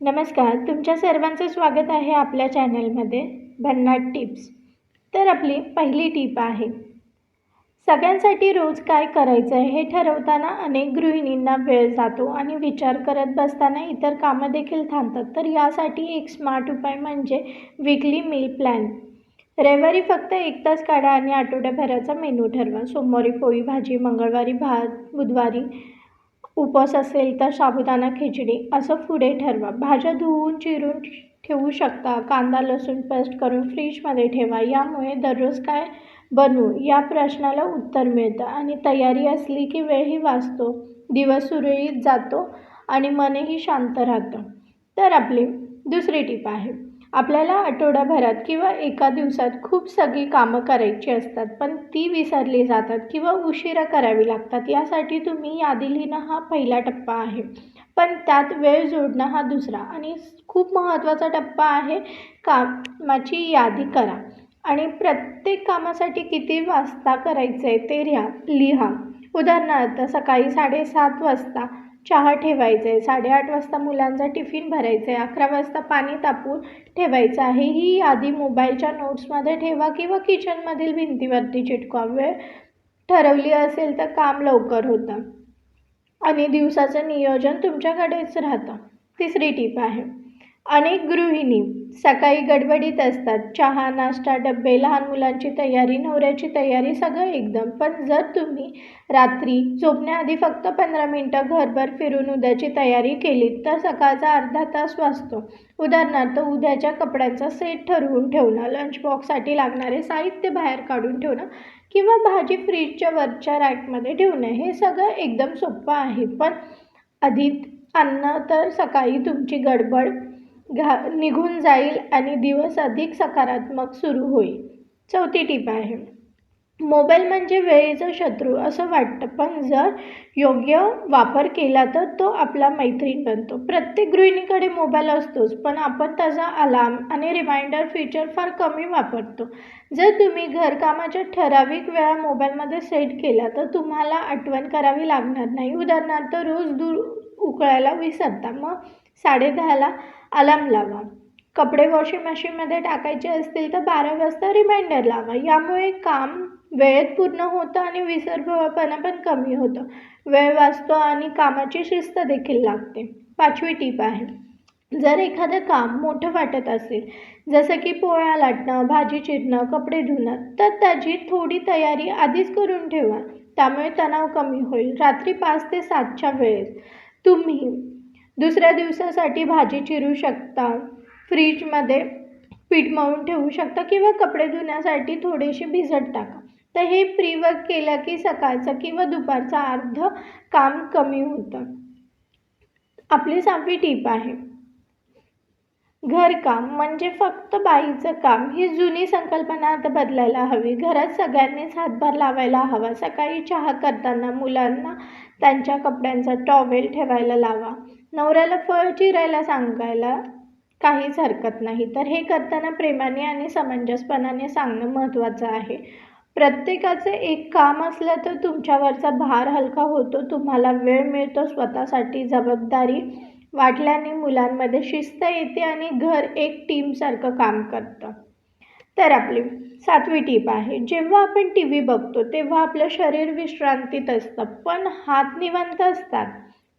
नमस्कार तुमच्या सर्वांचं स्वागत आहे आपल्या चॅनलमध्ये भन्नाट टिप्स. तर आपली पहिली टीप आहे सगळ्यांसाठी रोज काय करायचं आहे हे ठरवताना अनेक गृहिणींना वेळ जातो आणि विचार करत बसताना इतर कामं देखील थांबतात. तर यासाठी एक स्मार्ट उपाय म्हणजे विकली मील प्लॅन रविवारी फक्त एक तास काढा आणि आठवड्याभराचा मेनू ठरवा. सोमवारी पोळी भाजी मंगळवारी भात बुधवारी उपवास असेल तर साबुदाणा खिचडी असं पुढे ठरवा. भाज्या धुवून चिरून ठेवू शकता. कांदा लसूण पेस्ट करून फ्रीजमध्ये ठेवा. यामुळे दररोज काय बनवू? या प्रश्नाला उत्तर मिळतं आणि तयारी असली की वेळही वाचतो. दिवस सुरळीत जातो आणि मनही शांत राहतं. तर आपली दुसरी टीप आहे. आपल्याला आठवड्याभरात किंवा एका दिवसात खूप सगळी कामं करायची असतात पण ती विसरली जातात किंवा उशिरा करावी लागतात यासाठी तुम्ही यादी लिहिणं हा पहिला टप्पा आहे. पण त्यात वेळ जोडणं हा दुसरा आणि खूप महत्त्वाचा टप्पा आहे कामाची यादी करा. आणि प्रत्येक कामासाठी किती वाजता करायचं आहे ते लिहा लिहा. उदाहरणार्थ सकाळी साडेसात वाजता चहा ठेवायचा आहे साडेआठ वाजता मुलांचा टिफिन भरायचा आहे अकरा वाजता पाणी तापून ठेवायचं आहे. ही यादी मोबाईलच्या नोट्समध्ये ठेवा किंवा किचनमधील भिंतीवरती चिटकवा. वेळ ठरवली असेल तर काम लवकर होतं. आणि दिवसाचं नियोजन तुमच्याकडेच राहतं. तिसरी टीप आहे. अनेक गृहिणी सकाळी गडबडीत असतात. चहा नाश्ता डब्बे लहान मुलांची तयारी नवऱ्याची तयारी सगळं एकदम. पण जर तुम्ही रात्री झोपण्याआधी फक्त पंधरा मिनटं घरभर फिरून उद्याची तयारी केली तर सकाळचा अर्धा तास वाचतो. उदाहरणार्थ उद्याच्या कपड्यांचा सेट ठरवून ठेवणं लंच बॉक्ससाठी लागणारे साहित्य बाहेर काढून ठेवणं किंवा भाजी फ्रीजच्या वरच्या रॅकमध्ये ठेवणं हे सगळं एकदम सोपं आहे. पण आधी अन्न तर सकाळी तुमची गडबड घा निघून जाईल आणि दिवस अधिक सकारात्मक सुरू होईल. चौथी टीप आहे. मोबाईल म्हणजे वेळेचा शत्रू असं वाटतं पण जर योग्य वापर केला तर तो आपला मैत्रीण बनतो. प्रत्येक गृहिणीकडे मोबाईल असतोच पण आपण त्याचा अलार्म आणि रिमाइंडर फीचर फार कमी वापरतो. जर तुम्ही घरकामाच्या ठराविक वेळा मोबाईलमध्ये सेट केला तर तुम्हाला आठवण करावी लागणार नाही. उदाहरणार्थ रोज दूर उकळायला विसरता मग साडेदहाला अलार्म लावा. कपडे वॉशिंग मशीनमध्ये टाकायचे असतील तर बारा वाजता रिमाइंडर लावा. यामुळे काम वेळेत पूर्ण होतं आणि विसरभोळपणा पण कमी होतं. वेळ वाचतो आणि कामाची शिस्त देखील लागते. पाचवी टीप आहे. जर एखादं काम मोठं वाटत असेल जसं की पोळ्या लाटणं भाजी चिरणं कपडे धुणं तर त्याची थोडी तयारी आधीच करून ठेवा. त्यामुळे तणाव कमी होईल. रात्री पाच ते सातच्या वेळेस तुम्ही दुसऱ्या दिवसासाठी भाजी चिरू शकता. फ्रीजमध्ये पीठ मळून ठेवू शकता किंवा कपडे धुण्यासाठी थोडेसे भिजत टाका. तर हे प्रीवर्क केलं की सकाळचं किंवा दुपारचं अर्ध काम कमी होतं. आपली सहावी टीप आहे. घरकाम म्हणजे फक्त बाईचं काम. ही जुनी संकल्पना आता बदलायला हवी. घरात सगळ्यांनीच हातभार लावायला हवा. सकाळी चहा करताना मुलांना त्यांच्या कपड्यांचा टॉवेल ठेवायला लावा. नवऱ्याला फळ चिरायला सांगायला काहीच हरकत नाही. तर हे करताना प्रेमाने आणि समंजसपणाने सांगणं महत्त्वाचं आहे. प्रत्येकाचं एक काम असलं तर तुमच्यावरचा भार हलका होतो. तुम्हाला वेळ मिळतो स्वतःसाठी. जबाबदारी वाटल्याने मुलांमध्ये शिस्त येते आणि घर एक टीमसारखं काम करतं. तर आपली सातवी टीप आहे. जेव्हा आपण टी व्ही बघतो तेव्हा आपलं शरीर विश्रांतीत असतं. पण हात निवांत असतात.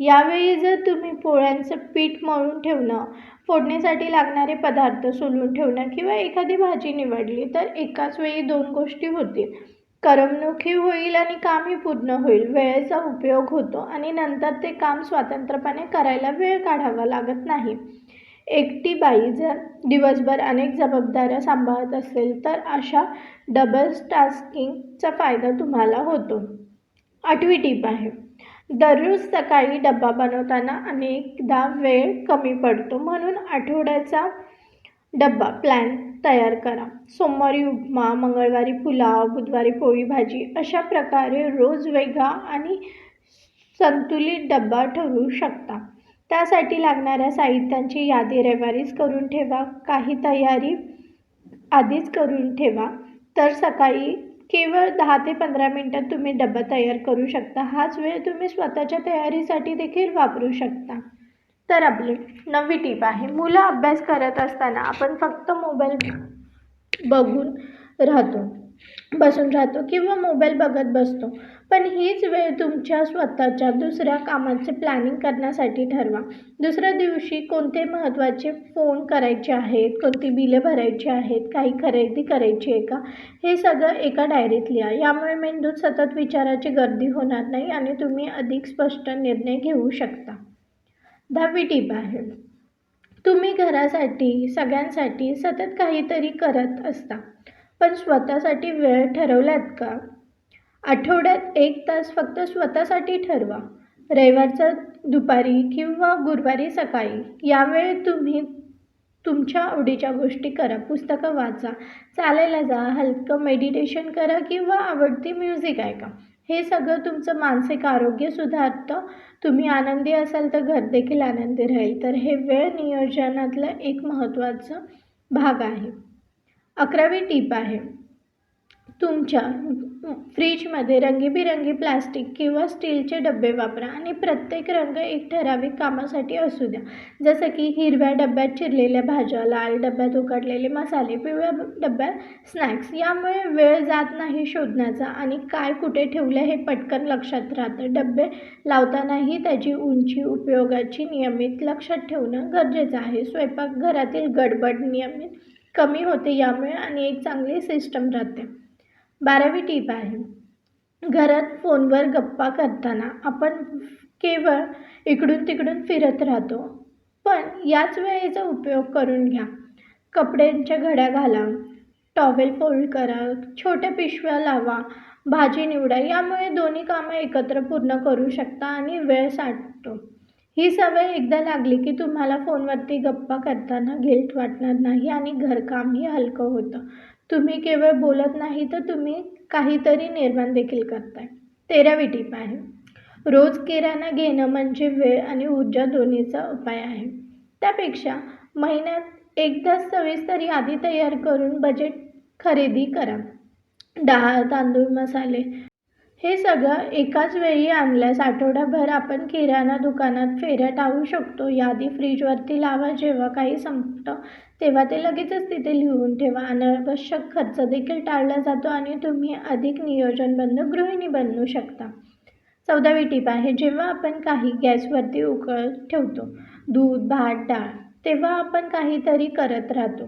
यावेळी जर तुम्ही पोळ्यांचं पीठ मळून ठेवणं फोडणीसाठी लागणारे पदार्थ सोलून ठेवणं किंवा एखादी भाजी निवडली तर एकाच वेळी दोन गोष्टी होतील. करमणुकी होईल आणि कामही पूर्ण होईल. वेळेचा उपयोग होतो आणि नंतर ते काम स्वतंत्रपणे करायला वेळ काढावा लागत नाही. एकटी बाई जर दिवसभर अनेक जबाबदाऱ्या सांभाळत असेल तर अशा डबल टास्किंगचा फायदा तुम्हाला होतो. आठवी टीप आहे. दररोज सकाळी डब्बा बनवताना अनेकदा वेळ कमी पडतो. म्हणून आठवड्याचा डब्बा प्लॅन तयार करा. सोमवारी उपमा मंगळवारी पुलाव बुधवारी पोळी भाजी अशा प्रकारे रोज वेगळा आणि संतुलित डब्बा ठरवू शकता. त्यासाठी लागणाऱ्या साहित्यांची यादी रविवारीच करून ठेवा. काही तयारी आधीच करून ठेवा. तर सकाळी केवळ दहा ते पंधरा मिनटात तुम्ही डबा तयार करू शकता. हाच वेळ तुम्ही स्वतःच्या तयारीसाठी देखील वापरू शकता. तर आपली नवी टीप आहे मुलं अभ्यास करत असताना आपण फक्त मोबाईल बघून राहतो. बसून राहतो किंवा मोबाईल बघत बसतो. पण हीच वेळ तुमच्या स्वतःच्या दुसऱ्या कामाचे प्लॅनिंग करण्यासाठी ठरवा. दुसऱ्या दिवशी कोणते महत्त्वाचे फोन करायचे आहेत कोणती बिलं भरायची आहेत काही खरेदी करायची आहे का? हे सगळं एका डायरीत लिहा. यामुळे मेंदूत सतत विचाराची गर्दी होणार नाही आणि तुम्ही अधिक स्पष्ट निर्णय घेऊ शकता. दहावी टीप आहे. तुम्ही घरासाठी सगळ्यांसाठी सतत काहीतरी करत असता. पण स्वतःसाठी वेळ ठरवलात का? आठवड्यात एक तास फक्त स्वतःसाठी ठरवा. रविवारचा दुपारी किंवा गुरुवारी सकाळी. यावेळी तुम्ही तुमच्या आवडीच्या गोष्टी करा पुस्तकं वाचा चालायला जा हलकं मेडिटेशन करा किंवा आवडती म्युझिक ऐका. हे सगळं तुमचं मानसिक आरोग्य सुधारतं. तुम्ही आनंदी असाल तर घर देखील आनंदी राहील. तर हे वेळ नियोजनातलं एक महत्त्वाचं भाग आहे. अकरावी टीप आहे. तुमच्या फ्रीजमध्ये रंगीबिरंगी प्लास्टिक किंवा स्टीलचे डबे वापरा आणि प्रत्येक रंग एक ठराविक कामासाठी असू द्या. जसं की हिरव्या डब्यात चिरलेल्या भाज्या लाल डब्यात उकडलेले मसाले पिवळ्या डब्यात स्नॅक्स यामुळे वेळ जात नाही शोधण्याचा आणि काय कुठे ठेवलं हे पटकन लक्षात राहतं. डबे लावतानाही त्याची उंची उपयोगाची नियमित लक्षात ठेवणं गरजेचं आहे. स्वयंपाकघरातील गडबड नियमित कमी होते यामुळे आणि एक चांगली सिस्टम राहते. बारावी टीप आहे. घरात फोनवर गप्पा करताना आपण केवळ इकडून तिकडून फिरत राहतो. पण याच वेळेचा उपयोग करून घ्या. कपड्यांच्या घड्या घाला टॉवेल फोल्ड करा छोट्या पिशव्या लावा भाजी निवडा यामुळे दोन्ही कामं एकत्र पूर्ण करू शकता आणि वेळ साठतो. ही सवय एकदा लागली की तुम्हाला फोनवरती गप्पा करताना गिल्ट वाटणार नाही आणि घरकामही हलकं होतं. तुम्ही केवळ बोलत नाही तर तुम्ही काहीतरी निर्माण देखील करताय. तेरावी टीप आहे रोज किराणा घेणं म्हणजे वेळ आणि ऊर्जा दोन्हीचा उपाय आहे. त्यापेक्षा महिन्यात एकदा सविस्तर यादी तयार करून बजेट खरेदी करा. डाळ तांदूळ मसाले हे सगळं एकाच वेळी आणल्यास आठवडाभर आपण किराणा दुकानात फेऱ्या टाळू शकतो. यादी फ्रीजवरती लावा जेव्हा काही संपतं तेव्हा ते लगेचच तिथे लिहून ठेवा. अनावश्यक खर्च देखील टाळला जातो आणि तुम्ही अधिक नियोजनबद्ध गृहिणी बनू शकता. चौदावी टीप आहे जेव्हा आपण काही गॅसवरती उकळत ठेवतो दूध भात डाळ तेव्हा आपण काहीतरी करत राहतो.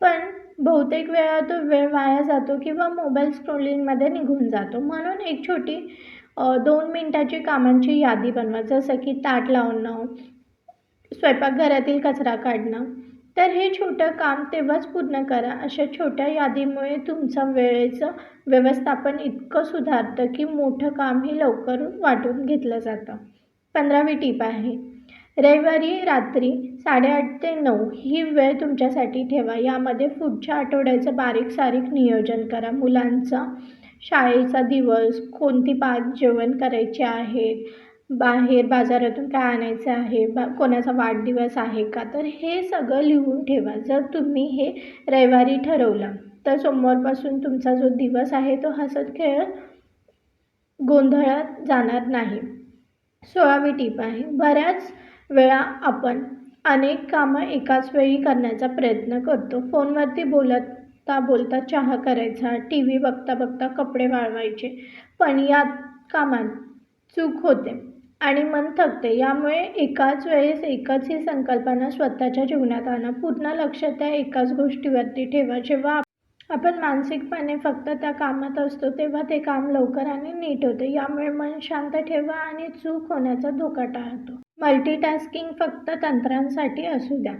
पण बहुतेक वेळा तो वेळ वाया जातो किंवा मोबाईल स्क्रोलिंगमध्ये निघून जातो. म्हणून एक छोटी दोन मिनटाची कामांची यादी बनवा. जसं की ताट लावणं स्वयंपाकघरातील कचरा काढणं. तर हे छोटं काम तेव्हाच पूर्ण करा. अशा छोट्या यादीमुळे तुमचं वेळेचं व्यवस्थापन इतकं सुधारतं की मोठं कामही लवकर वाटून घेतलं जातं. पंधरावी टीप आहे. रविवारी रात्री साडेआठ ते नऊ ही वेळ तुमच्यासाठी ठेवा. यामध्ये पुढच्या आठवड्याचं बारीक सारीक नियोजन करा. मुलांचा शाळेचा दिवस कोणती पाच जेवण करायचे आहे बाहेर बाजारातून काय आणायचं आहे बा कोणाचा वाढदिवस आहे का? तर हे सगळं लिहून ठेवा. जर तुम्ही हे रविवारी ठरवलं तर सोमवारपासून तुमचा जो दिवस आहे तो हसत खेळत गोंधळात जाणार नाही. सोळावी टीप आहे. बऱ्याच वेळा आपण अनेक कामं एकाच वेळी करण्याचा प्रयत्न करतो. फोनवरती बोलता बोलता चहा करायचा टी व्ही बघता बघता कपडे वाळवायचे पण या कामात चूक होते आणि मन थकते. यामुळे एकाच वेळेस एकच ही संकल्पना स्वतःच्या जीवनात आणा पूर्ण लक्ष त्या एकाच गोष्टीवरती ठेवा. जेव्हा आपण मानसिकपणे फक्त त्या कामात असतो तेव्हा ते काम लवकर आणि नीट होते. यामुळे मन शांत ठेवा आणि चूक होण्याचा धोका टाळतो. मल्टीटास्किंग फक्त तंत्रांसाठी असू द्या.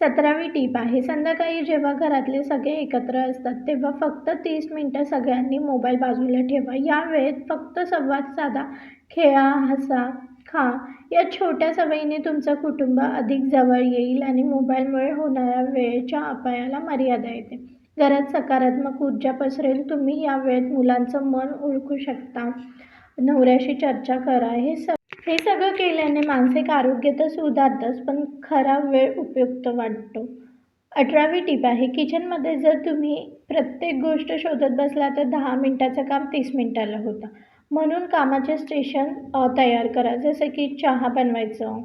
सतरावी टीप आहे संध्याकाळी जेव्हा घरातले सगळे एकत्र असतात तेव्हा फक्त तीस मिनटं सगळ्यांनी मोबाईल बाजूला ठेवा. या वेळेत फक्त संवाद साधा खेळा हसा खा. या छोट्या सवयीने तुमचं कुटुंब अधिक जवळ येईल आणि मोबाईलमुळे होणाऱ्या वेळेच्या अपायाला मर्यादा येते. घरात सकारात्मक ऊर्जा पसरेल तुम्ही या वेळेत मुलांचं मन ओळखू शकता. नवऱ्याशी चर्चा करा हे स हे सगळं केल्याने मानसिक आरोग्य तर सुधारतंच पण खरा वेळ उपयुक्त वाटतो. अठरावी टीप आहे किचनमध्ये जर तुम्ही प्रत्येक गोष्ट शोधत बसला तर दहा मिनटाचं काम तीस मिनटाला होतं. म्हणून कामाचे स्टेशन तयार करा. जसं की चहा बनवायचं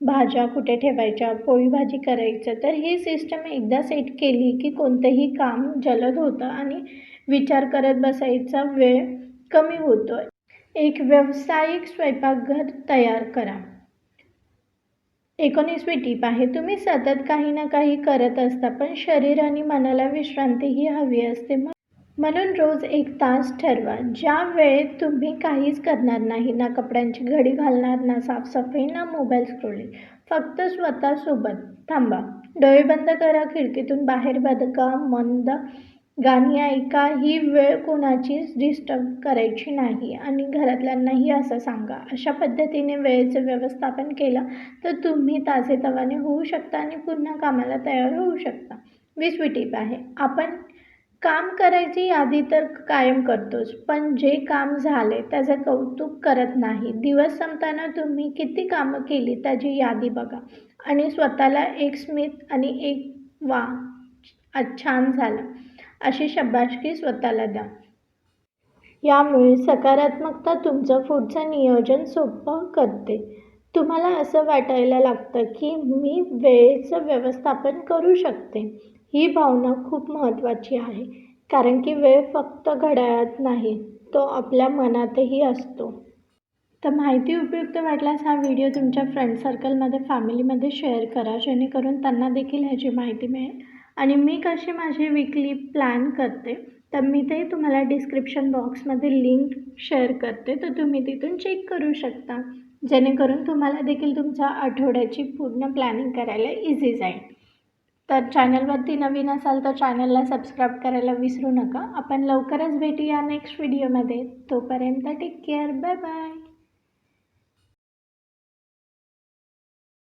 भाज्या कुठे ठेवायच्या पोळी भाजी करायचं तर ही सिस्टम एकदा सेट केली की कोणतंही काम जलद होतं आणि विचार करत बसायचा वेळ कमी होतो एक व्यावसायिक स्वयंपाकघर तयार करा. एकोणीसवी टीप आहे तुम्ही सतत काही ना काही करत असता पण शरीर आणि मनाला विश्रांतीही हवी असते. म्हणून रोज एक तास ठरवा ज्या वेळेत तुम्ही काहीच करणार नाही ना कपड्यांची घडी घालणार ना साफसफाई ना मोबाईल स्क्रोलिंग फक्त स्वतःसोबत थांबा. डोळे बंद करा खिडकीतून बाहेर बदका मंद गाणी ऐका ही वेळ कोणाचीच डिस्टर्ब करायची नाही आणि घरातल्यांनाही असं सांगा. अशा पद्धतीने वेळेचं व्यवस्थापन केलं तर तुम्ही ताजेतवाने होऊ शकता आणि पुन्हा कामाला तयार होऊ शकता. वीसवी टीप आहे. आपण काम करायची यादी तर कायम करतोच पण जे काम झाले त्याचं कौतुक करत नाही. दिवस संपताना तुम्ही किती कामं केली त्याची यादी बघा. आणि स्वतःला एक स्मित आणि एक वा छान झालं. अशी शब्बाशकी स्वतःला द्या. यामुळे सकारात्मकता तुमचं पुढचं नियोजन सोपं करते. तुम्हाला असं वाटायला लागतं की मी वेळेचं व्यवस्थापन करू शकते. ही भावना खूप महत्त्वाची आहे. कारण की वेळ फक्त घड्याळात नाही तो आपल्या मनातही असतो. तर माहिती उपयुक्त वाटल्यास हा व्हिडिओ तुमच्या फ्रेंड सर्कलमध्ये फॅमिलीमध्ये शेअर करा. जेणेकरून त्यांना देखील ह्याची माहिती मिळेल. आणि मी कशी माझी विकली प्लॅन करते तर मी ते तुम्हाला डिस्क्रिप्शन बॉक्समध्ये लिंक शेअर करते. तर तुम्ही तिथून चेक करू शकता. जेणेकरून तुम्हाला देखील तुमच्या आठवड्याची पूर्ण प्लॅनिंग करायला इझी जाईल. तर चॅनलवरती नवीन असाल तर चॅनलला सबस्क्राईब करायला विसरू नका. आपण लवकरच भेटूया नेक्स्ट व्हिडिओमध्ये तोपर्यंत टेक केअर बाय बाय